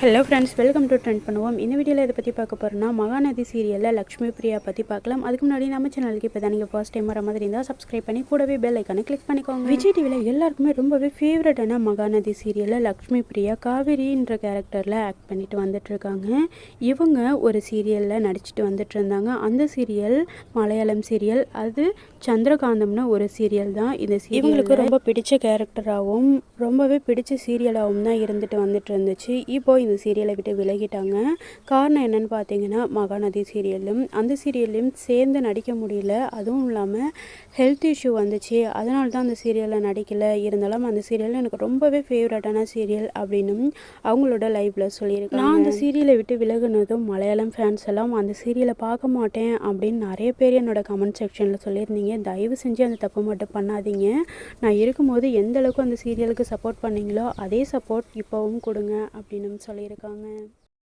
Hello friends welcome to trend பண்ணுவோம் இந்த வீடியோவில் இதை பற்றி பார்க்க போகிறோம்னா மகாநதி சீரியலில் லக்ஷ்மி பிரியா பற்றி பார்க்கலாம். அதுக்கு முன்னாடி நம்ம சேனலுக்கு இப்போ தான் நீங்கள் ஃபர்ஸ்ட் டைம் வர மாதிரி இருந்தால் சப்ஸ்கிரைப் பண்ணி கூடவே பெல் ஐக்கானை கிளிக் பண்ணிக்கோங்க. விஜய் டிவியில் எல்லாருக்குமே ரொம்பவே ஃபேவரட்டான மகாநதி சீரியலில் லக்ஷ்மி பிரியா காவேரின்ற கேரக்டரில் ஆக்ட் பண்ணிட்டு வந்துட்டுருக்காங்க. இவங்க ஒரு சீரியலில் நடிச்சிட்டு வந்துட்டு இருந்தாங்க அந்த சீரியல் மலையாளம் சீரியல் அது சந்திரகாந்தம்னு ஒரு சீரியல் தான் இந்த இவங்களுக்கு ரொம்ப பிடிச்ச கேரக்டராகவும் ரொம்பவே பிடிச்ச சீரியலாகவும் தான் இருந்துட்டு வந்துட்டு இருந்துச்சு இப்போ இந்த சீரியலை விட்டு விலகிட்டாங்க. காரணம் என்னன்னு பார்த்தீங்கன்னா மகாநதி சீரியலும் அந்த சீரியல்லையும் சேர்ந்து நடிக்க முடியல. அதுவும் இல்லாமல் ஹெல்த் இஷ்யூ வந்துச்சு. அதனால தான் அந்த சீரியலில் நடிக்கல. இருந்தாலும் அந்த சீரியல் எனக்கு ரொம்பவே ஃபேவரட்டான சீரியல் அப்படின்னும் அவங்களோட லைஃப்பில் சொல்லியிருக்கேன் நான் அந்த சீரியலை விட்டு விலகுனதும் மலையாளம் ஃபேன்ஸ் எல்லாம் அந்த சீரியலை பார்க்க மாட்டேன் அப்படின்னு நிறைய பேர் என்னோட கமெண்ட் செக்ஷனில் சொல்லியிருந்தீங்க. தயவு செஞ்சு அந்த தப்பு மட்டும் பண்ணாதீங்க. நான் இருக்கும்போது எந்த அளவுக்கு அந்த சீரியலுக்கு சப்போர்ட் பண்ணீங்களோ அதே சப்போர்ட் இப்போவும் கொடுங்க அப்படின்னு சொல்லியிருக்காங்க.